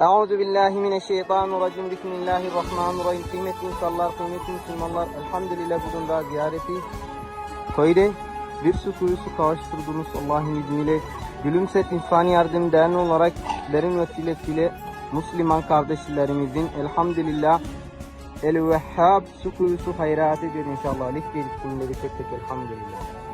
Euzu billahi mineşşeytanirracim. Bismillahirrahmanirrahim. Kıymetli insanlar, kıymetli Müslümanlar, elhamdülillah bugün daha ziyareti köyde bir su kuyusu kavuşturdunuz Allah'ın izniyle. Gülümset insani yardım değerli olarak sizlerin vesilesiyle Müslüman kardeşlerimizin elhamdülillah El Vehhab su kuyusu hayratıdır inşallah. Listeli isimleri tek tek elhamdülillah.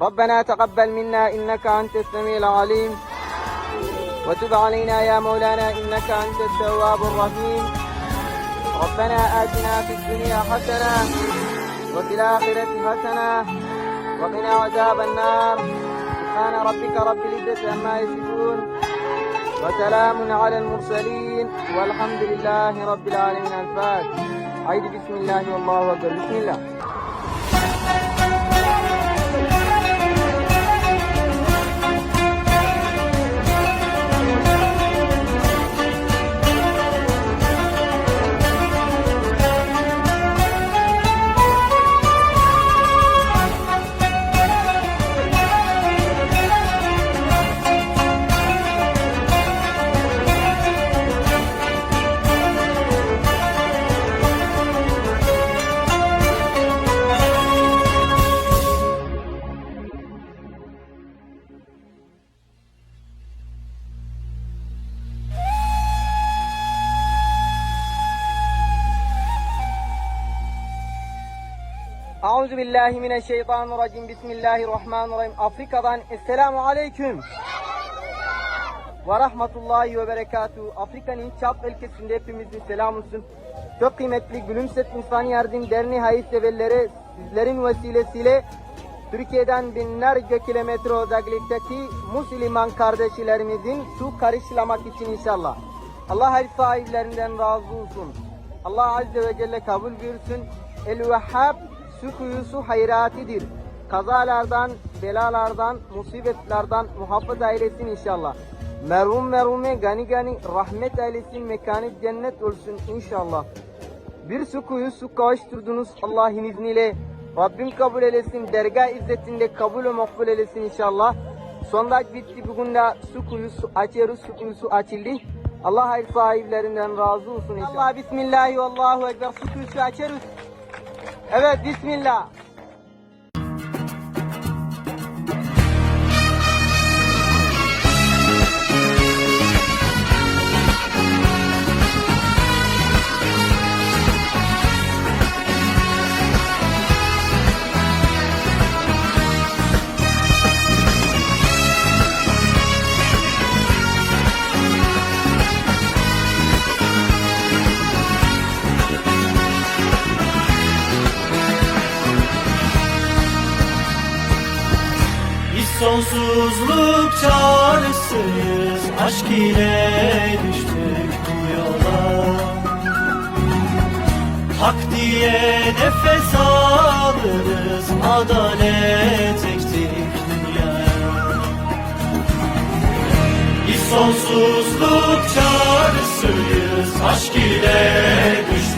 ربنا تقبل منا إنك أنت السميع العليم. وتب علينا يا مولانا إنك أنت التواب الرحيم. ربنا آتنا في الدنيا حسنة وفي الآخرة حسنة وقنا عذاب النار. سبحان ربك رب العزة عما يصفون وسلام على المرسلين والحمد لله رب العالمين. الفاتح عيد بسم الله والله أكبر. بسم الله. Euzu billahi mineşşeytanirracim. Bismillahirrahmanirrahim. Afrika'dan Esselamu Aleyküm. Ve rahmetullahi ve berekatuhu. Afrika'nın Çap ülkesinde hepimizin selam olsun. Çok kıymetli Gülümset İnsani Yardım Derneği hayırseverleri sizlerin vesilesiyle Türkiye'den binlerce kilometre uzaklıktaki Müslüman kardeşlerimizin su karışlamak için inşallah. Allah her sahiplerinden razı olsun. Allah Azze ve Celle kabul buyursun. El-Vehhab su kuyusu hayratidir. Kazalardan, belalardan, musibetlerden muhafaza eylesin inşallah. Merhum merhume gani gani rahmet eylesin mekanı cennet olsun inşallah. Bir su kuyu su kavuşturdunuz Allah'ın izniyle. Rabbim kabul eylesin. Dergah izzetinde kabul ve makbul eylesin inşallah. Sondaj bitti. Bugün de su kuyusu açıyoruz. Su kuyusu açıldı. Allah hayır sahiplerinden razı olsun inşallah. Allah bismillahi ve allahu ekber. Su kuyusu açıyoruz. Evet bismillah. Sonsuzluk çağrısıyız Aşk ile düştük bu yola. Hak diye nefes alırız Adalet ektik dünyaya. Biz sonsuzluk çağrısıyız Aşk ile düştük